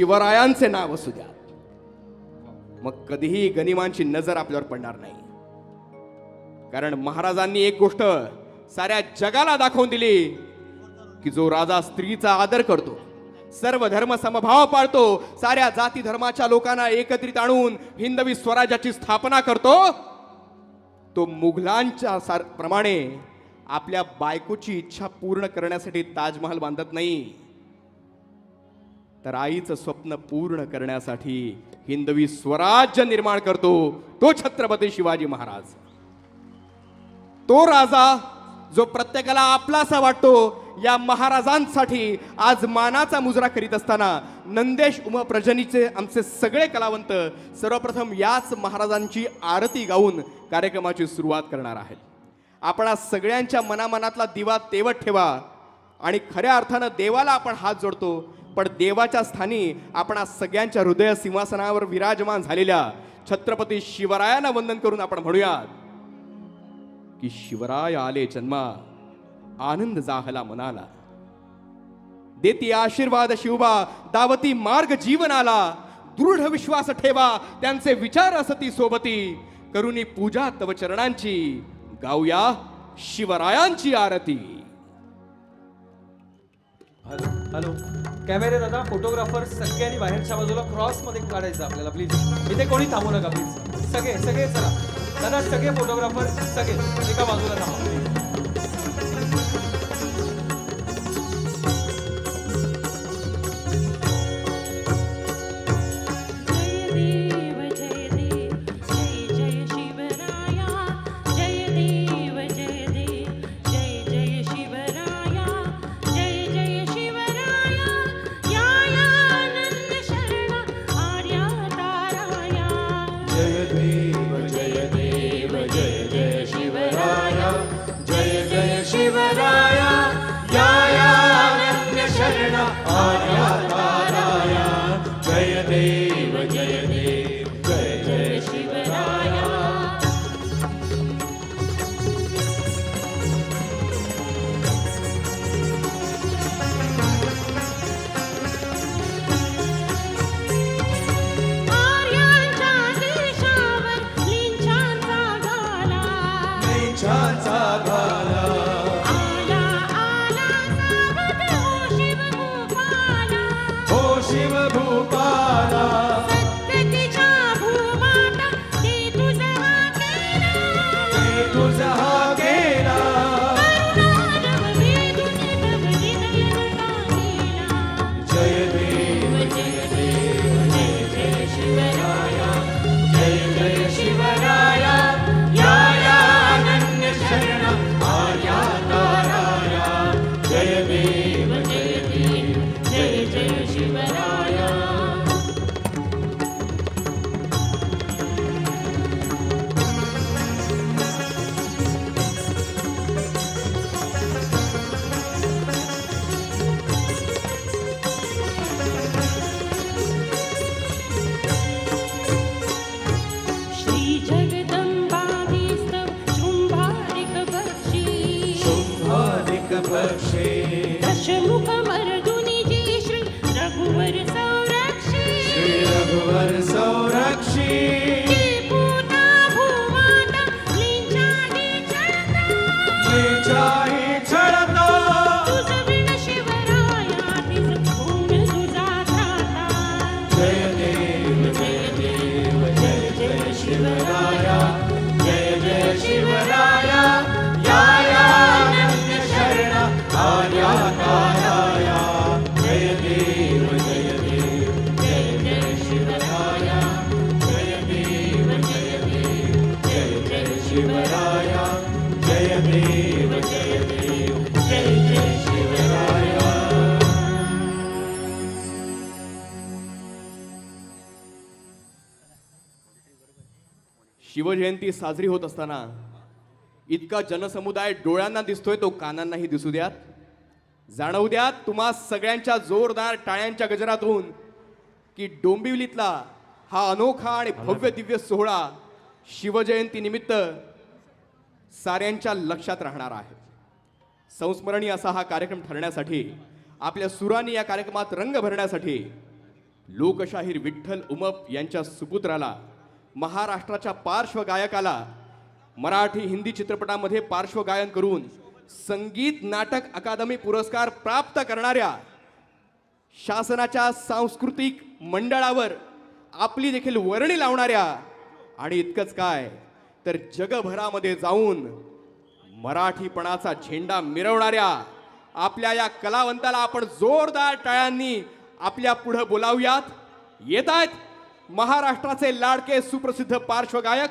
शिवरायांचे नाव असू द्या. मग कधीही गनिमांची नजर आपल्यावर पडणार नाही. कारण महाराजांनी एक गोष्ट साऱ्या जगाला दाखवून दिली की जो राजा स्त्रीचा आदर करतो सर्व धर्म समभाव पाळतो साऱ्या जाती धर्माच्या लोकांना एकत्रित आणून हिंदवी स्वराज्याची स्थापना करतो तो मुघलांच्या सार प्रमाणे आपल्या बायकोची इच्छा पूर्ण करण्यासाठी ताजमहाल बांधत नाही. तर आईचं स्वप्न पूर्ण करण्यासाठी हिंदवी स्वराज्य निर्माण करतो तो छत्रपती शिवाजी महाराज. तो राजा जो प्रत्येकाला आपलासा वाटतो या महाराजांसाठी आज मानाचा मुजरा करीत असताना नंदेश उम प्रजनीचे आमचे सगळे कलावंत सर्वप्रथम याच महाराजांची आरती गाऊन कार्यक्रमाची सुरुवात करणार आहेत. आपण सगळ्यांच्या मनामनातला दिवा तेवत ठेवा आणि खऱ्या अर्थानं देवाला आपण हात जोडतो पण देवाच्या स्थानी आपण आज सगळ्यांच्या हृदय सिंहासनावर विराजमान झालेल्या छत्रपती शिवरायांना वंदन करून आपण म्हणूयात की शिवराय आले जन्मा आनंद जाहला मनाला. देती आशीर्वाद शिवबा दावती मार्ग जीवनाला. दृढ विश्वास ठेवा त्यांचे विचार असती सोबती. करुणी पूजा तव चरणांची गाऊया शिवरायांची आरती. Hello hello. कॅमेरे दादा फोटोग्राफर सगळ्यांनी बाहेरच्या बाजूला क्रॉसमध्ये काढायचं आपल्याला प्लीज इथे कोणी थांबू नका प्लीज सगळे सगळे चला. दादा सगळे फोटोग्राफर सगळे एका बाजूला थांबा. शिवराया जय देव जय देव जय जय शिवराया. शिवजयंती साजरी होत असताना इतका जनसमुदाय डोळ्यांना दिसतोय तो कानांनाही दिसू द्यात. जाणवू द्यात तुम्हा सगळ्यांच्या जोरदार टाळ्यांच्या गजरातून की डोंबिवलीतला हा अनोखा आणि भव्य दिव्य सोहळा शिवजयंतीनिमित्त साऱ्यांच्या लक्षात राहणार आहे. संस्मरणीय असा हा कार्यक्रम ठरण्यासाठी आपल्या सुरांनी या कार्यक्रमात रंग भरण्यासाठी लोकशाहीर विठ्ठल उमप यांच्या सुपुत्राला महाराष्ट्राच्या पार्श्वगायकाला मराठी हिंदी चित्रपटामध्ये पार्श्वगायन करून संगीत नाटक अकादमी पुरस्कार प्राप्त करणाऱ्या शासनाच्या सांस्कृतिक मंडळावर आपली देखील वर्णी लावणाऱ्या आणि इतकंच काय? तर जगभरामध्ये जाऊन मराठीपणाचा झेंडा मिरवणाऱ्या आपल्या या कलावंताला आपण जोरदार टाळ्यांनी आपल्या पुढं बोलावूयात. येत आहेत महाराष्ट्राचे लाडके सुप्रसिद्ध पार्श्वगायक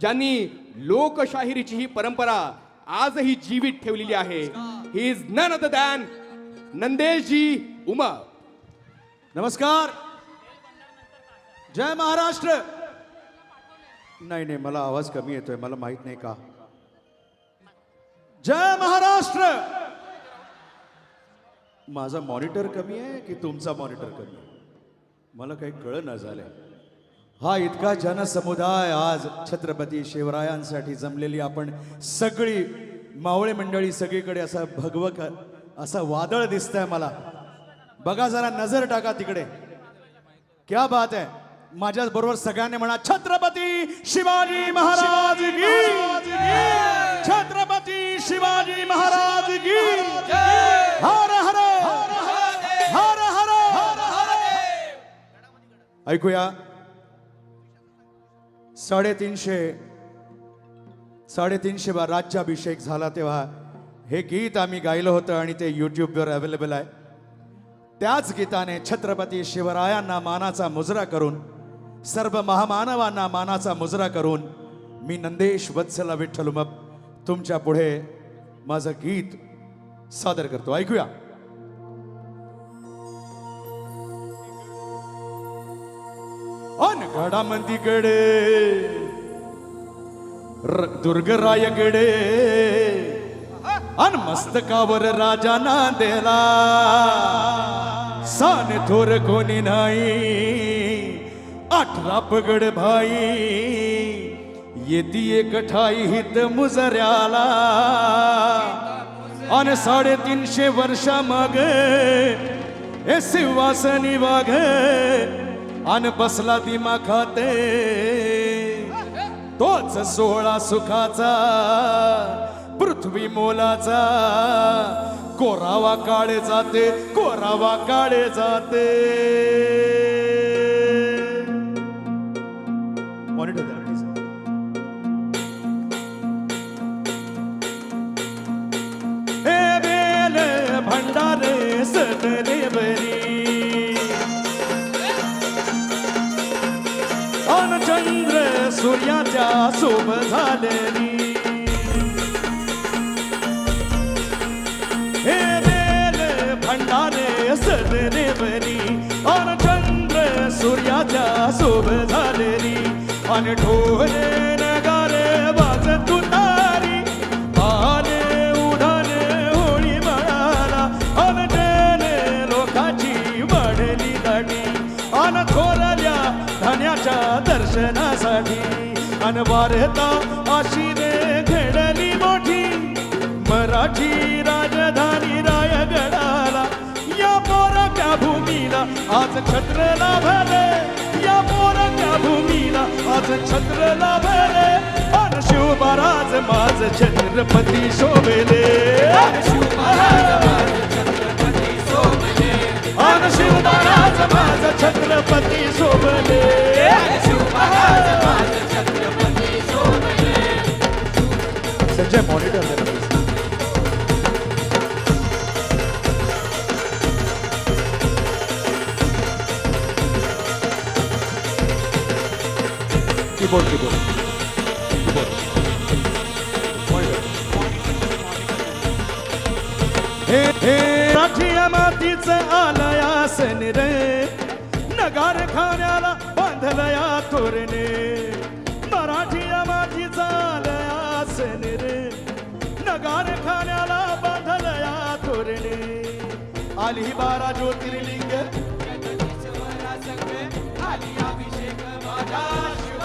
ज्यांनी लोकशाहिरीची ही परंपरा आजही जीवित ठेवलेली आहे. He is none other than Nandeshji Uma. नमस्कार. जय महाराष्ट्र. नाही नाही मला आवाज कमी येतोय मला माहीत नाही का? जय महाराष्ट्र! माझा मॉनिटर कमी आहे की तुमचा मॉनिटर कमी आहे? मला काही कळ न झालंय. हा इतका जनसमुदाय आज छत्रपती शिवरायांसाठी जमलेली आपण सगळी मावळे मंडळी सगळीकडे असा भगवक असं वादळ दिसतंय मला. बघा जरा नजर टाका तिकडे. क्या बात आहे. माझ्या बरोबर सगळ्यांनी म्हणा छत्रपती शिवाजी महाराज की! छत्रपती शिवाजी महाराज की! हर हर! हर हर! ऐकूया. साडेतीनशे साडेतीनशे बा राज्याभिषेक झाला तेव्हा हे गीत आम्ही गायलं होतं आणि ते यूट्यूबवर अवेलेबल आहे. त्याच गीताने छत्रपती शिवरायांना मानाचा मुजरा करून सर्व महामानवांना मानाचा मुजरा करून मी नंदेश वत्सला विठ्ठल मग तुमच्यापुढे माझं गीत सादर करतो. ऐकूया. अन गडामंदीकडे दुर्गराय गडे अन मस्तकावर राजा नांदेला सान थोर कोणी नाही. अठरा पगड भाई येती एक ठाई हित मुजऱ्याला. आणि साडेतीनशे वर्षा मग हे सिंहासनी वाघ अन बसला दिमा खाते. तोच सोहळा सुखाचा पृथ्वी मोलाचा. कोरावा काळे जाते कोरावा काळे जाते. Monitor that, please. भंडारे सदरे बरी अन चंद्र सूर्याच्या शोभ झालेली. हे बेल भंडारे सदरे बरी अन चंद्र सूर्याच्या अन ढोले नगारे वाज तुतारी आले उडाले होळी म्हणाला अन जेले लोकाची वाढली दाटी अन थोरल्या धन्याच्या दर्शनासाठी. अन वारता आशिने घडली मोठी. मराठी भूमीला. आज छत्र लाभले या पोराच्या भूमीला आज छत्र लाभले अन शिवबाराज माझ छत्रपती शोभले. अन शिवबाराज माझ छत्रपती शोभले. संजय मॉनिटर कीबोर्ड कीबोर्ड हे हे राठिया मातीचं आलयासन रे. नगार खाण्याला बांधलया तोरणे मराठीया मातीचा आलयासन रे. नगार खाण्याला बांधलया थोरने आली बारा ज्योतिर्लिंग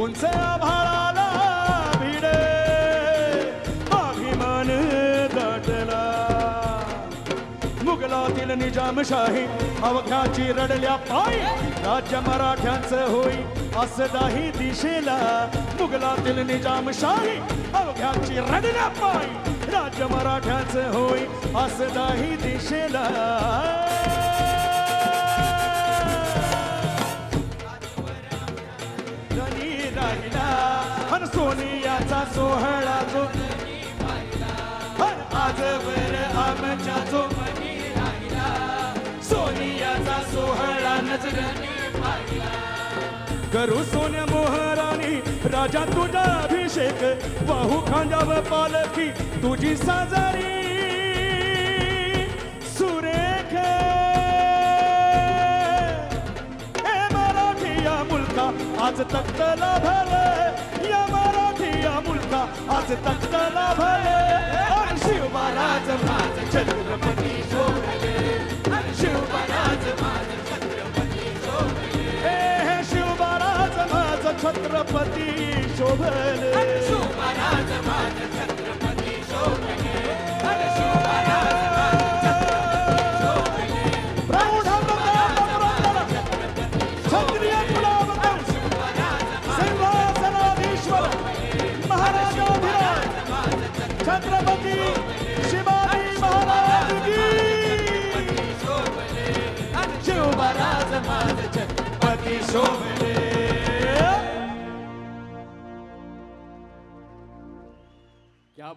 उंच आभाळाला भिडे. अभिमान दाटला मुघलातील निजामशाही अवघ्याची रडल्या पाय राज्य मराठ्यांचं होई असं दाही दिशेला. मुघलातील निजामशाही अवघ्याची रडल्या पाय राज्य मराठ्याचं होई असं दाही दिशेला. करू सोन्या मोहराणी राजा तुझा अभिषेक. वाहू खांद्याव पालखी तुझी साजारी. सुरेख. हे मराठी या मुलका आज तख्तला भले या मराठी या मुलका आज तख्तला भले शिव महाराज महाराज छत्रपती छत्रपती शोभले.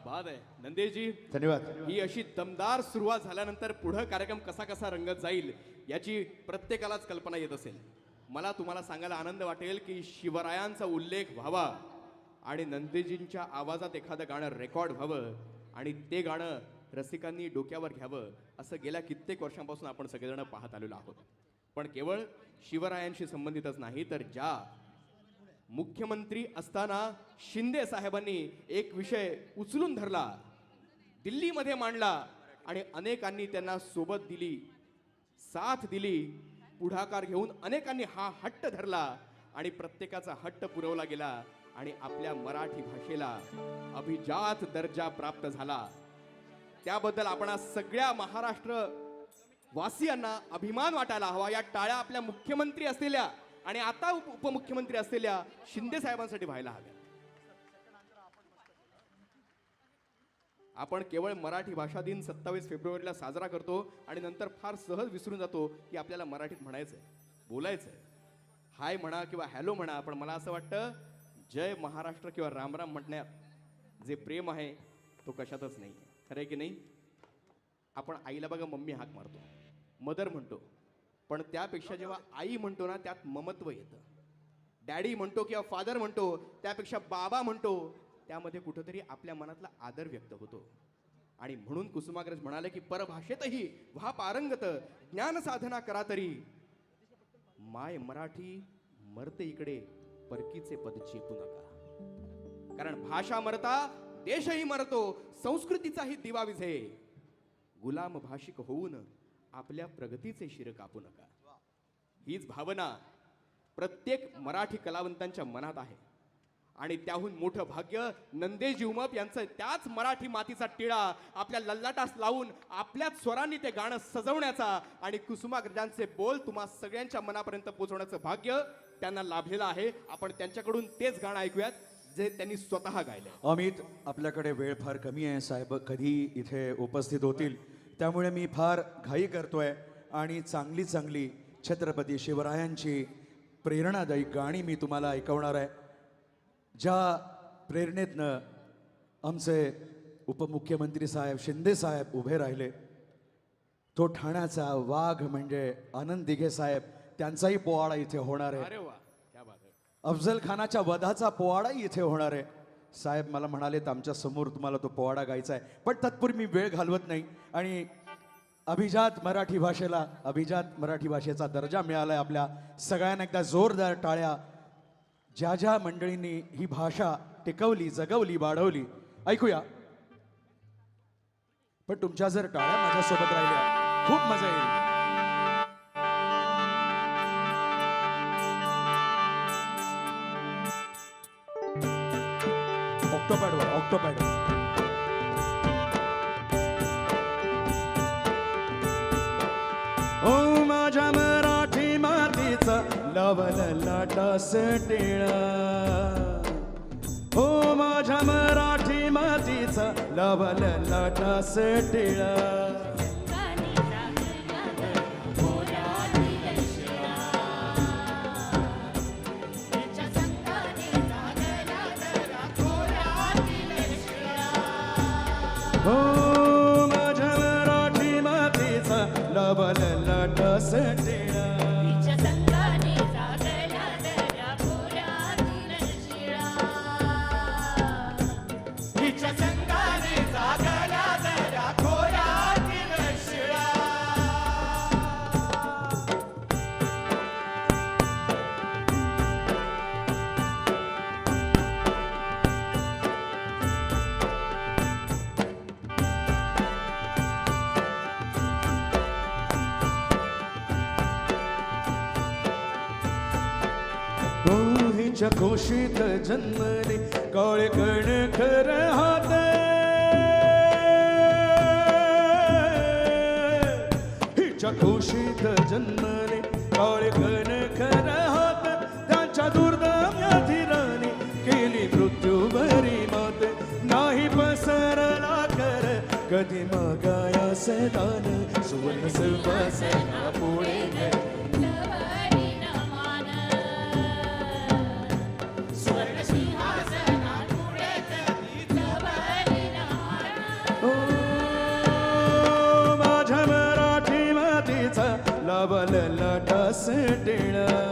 बात आहे. नंदेजी धन्यवाद. ही अशी दमदार सुरुवात झाल्यानंतर पुढं कार्यक्रम कसा कसा रंगत जाईल याची प्रत्येकालाच कल्पना येत असेल. मला तुम्हाला सांगायला आनंद वाटेल की शिवरायांचा उल्लेख व्हावा आणि नंदेजींच्या आवाजात एखादं गाणं रेकॉर्ड व्हावं आणि ते गाणं रसिकांनी डोक्यावर घ्यावं असं गेल्या कित्येक वर्षांपासून आपण सगळेजण पाहत आलेलो आहोत. पण केवळ शिवरायांशी संबंधितच नाही तर ज्या मुख्यमंत्री असताना शिंदे साहेबांनी एक विषय उचलून धरला. दिल्लीमध्ये मांडला आणि अनेकांनी त्यांना सोबत दिली साथ दिली पुढाकार घेऊन अनेकांनी हा हट्ट धरला आणि प्रत्येकाचा हट्ट पुरवला गेला आणि आपल्या मराठी भाषेला अभिजात दर्जा प्राप्त झाला. त्याबद्दल आपण आज सगळ्या महाराष्ट्र वासियांना अभिमान वाटायला हवा. या टाळ्या आपल्या मुख्यमंत्री असलेल्या आणि आता उप- उपमुख्यमंत्री असलेल्या शिंदे साहेबांसाठी व्हायला हव्या. आपण केवळ मराठी भाषा दिन सत्तावीस फेब्रुवारीला साजरा करतो आणि नंतर फार सहज विसरून जातो की आपल्याला मराठीत म्हणायचं आहे बोलायचं आहे हाय म्हणा किंवा हॅलो म्हणा पण मला असं वाटतं जय महाराष्ट्र किंवा रामराम म्हणण्यात जे प्रेम आहे तो कशातच नाही खरं आहे की नाही? आपण आईला बघा मम्मी हाक मारतो. मदर म्हणतो पण त्यापेक्षा जेव्हा आई म्हणतो ना त्यात ममत्व येतं. डॅडी म्हणतो किंवा फादर म्हणतो त्यापेक्षा बाबा म्हणतो त्यामध्ये कुठंतरी आपल्या मनातला आदर व्यक्त होतो. आणि म्हणून कुसुमाग्रज म्हणाले की परभाषेतही व्हा पारंगत ज्ञान साधना करा तरी. माय मराठी मरते इकडे परकीचे पद चेपू नका. कारण भाषा मरता देशही मरतो संस्कृतीचाही दिवा विझे. गुलाम भाषिक होऊन आपल्या प्रगतीचे शिर कापू नका. हीच भावना प्रत्येक मराठी कलावंतांच्या मनात आहे. आणि त्याहून मोठं भाग्य नंदेश उमप यांचं त्याच मराठी मातीचा टिळा आपल्या लल्लाटास लावून आपल्याच स्वरांनी ते गाणं सजवण्याचा आणि कुसुमाग्रजांचे बोल तुम्हा सगळ्यांच्या मनापर्यंत पोहोचवण्याचं भाग्य त्यांना लाभलेलं आहे. आपण त्यांच्याकडून तेच गाणं ऐकूयात जे त्यांनी स्वतः गायले अमित आपल्याकडे वेळ फार कमी आहे साहेब. कधी इथे उपस्थित होतील? त्यामुळे मी फार घाई करतोय आणि चांगली चांगली छत्रपती शिवरायांची प्रेरणादायी गाणी मी तुम्हाला ऐकवणार आहे ज्या प्रेरणेतनं आमचे उपमुख्यमंत्री साहेब शिंदे साहेब उभे राहिले. तो ठाण्याचा वाघ म्हणजे आनंद दिघे साहेब त्यांचाही पोवाडा इथे होणार आहे. अफजल खानाच्या वधाचा पोवाडाही इथे होणार आहे. साहेब मला म्हणाले आमच्यासमोर तुम्हाला तो पोवाडा गायचा आहे. पण तत्पूर्वी मी वेळ घालवत नाही. आणि अभिजात मराठी भाषेला अभिजात मराठी भाषेचा दर्जा मिळाला आहे आपल्या सगळ्यांना. एकदा जोरदार टाळ्या. ज्या ज्या मंडळींनी ही भाषा टिकवली जगवली वाढवली ऐकूया. पण तुमच्या जर टाळ्या माझ्यासोबत राहिल्या खूप मजा येईल. ऑक्टोपॅडवर ऑक्टोपॅडवर ओ माझ्या मराठी मातीचा लवल लाटास टिळा हो माझ्या मराठी मातीचा लवल लाटास टिळा हो माझ्या मराठी मातीचा लवल लाटास घोषित खोशीत जन्मले काळे कण खर हात. हिच्या घोषित जन्मले काळे कण खर हात. त्यांच्या दुर्दम्याधीराने केली मृत्यू बरी मात. नाही पसरला कर कधी मागाया सदान सुवर्ण सुवासना पुढे लाटास